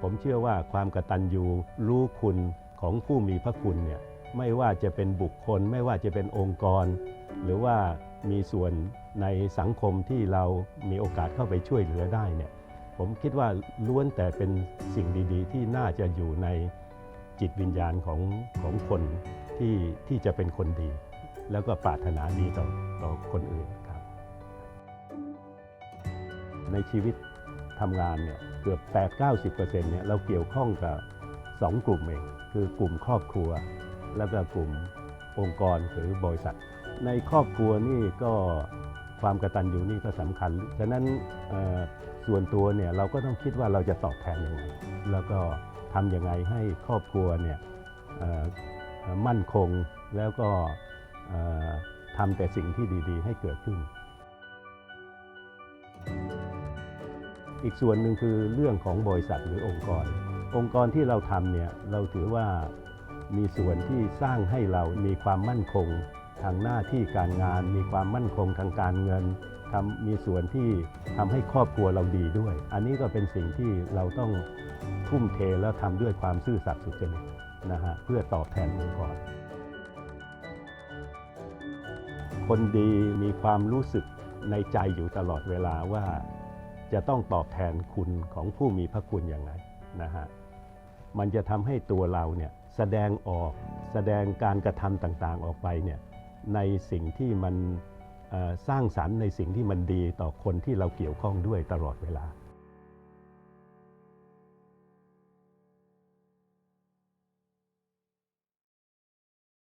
ผมเชื่อว่าความกตัญญูรู้คุณของผู้มีพระคุณเนี่ยไม่ว่าจะเป็นบุคคล ไม่ว่าจะเป็นองค์กร หรือว่ามีส่วนในสังคมที่เรามีโอกาสเข้าไปช่วยเหลือได้เนี่ยผมคิดว่าล้วนแต่เป็นสิ่งดีๆ ที่น่าจะอยู่ในจิตวิญญาณของของคนที่ที่จะเป็นคนดี แล้วก็ปรารถนาดีต่อต่อคนอื่นครับ ในชีวิตทำงานเนี่ย กือบ8-90%เนี่ยเราเกี่ยวข้องกับ 2 กลุ่มเอง คือกลุ่มครอบครัว แล้วก็กลุ่มองค์กรหรือบริษัท ในครอบครัวนี่ก็ความกระตัญญูนี่ก็สำคัญ ฉะนั้นส่วนตัวเนี่ยเราก็ต้องคิดว่าเราจะตอบแทนยังไง แล้วก็ทำยังไงให้ครอบครัวเนี่ยมั่นคงแล้วก็ทำแต่สิ่งที่ดี ๆ ให้เกิดขึ้น อีกส่วนหนึ่งคือเรื่องของบริษัทหรือองค์กร องค์กรที่เราทำเนี่ยเราถือว่ามีส่วนที่สร้างให้เรามีความมั่นคง ทางหน้าที่การงาน มีความมั่นคงทางการเงินทำมีส่วนที่ทำให้ครอบครัวเราดีด้วย อันนี้ก็เป็นสิ่งที่เราต้องทุ่มเทแล้วทำด้วยความซื่อสัตย์สุจริตนะฮะเพื่อตอบแทนองค์กร คนดีมีความรู้สึกในใจอยู่ตลอดเวลาว่า จะต้องตอบแทนคุณของผู้มีพระคุณอย่างไรนะฮะมันจะทำให้ตัวเราเนี่ยแสดงออกแสดงการกระทำต่างๆออกไปเนี่ยในสิ่งที่มันสร้างสรรค์ในสิ่งที่มันดีต่อคนที่เราเกี่ยวข้องด้วยตลอดเวลา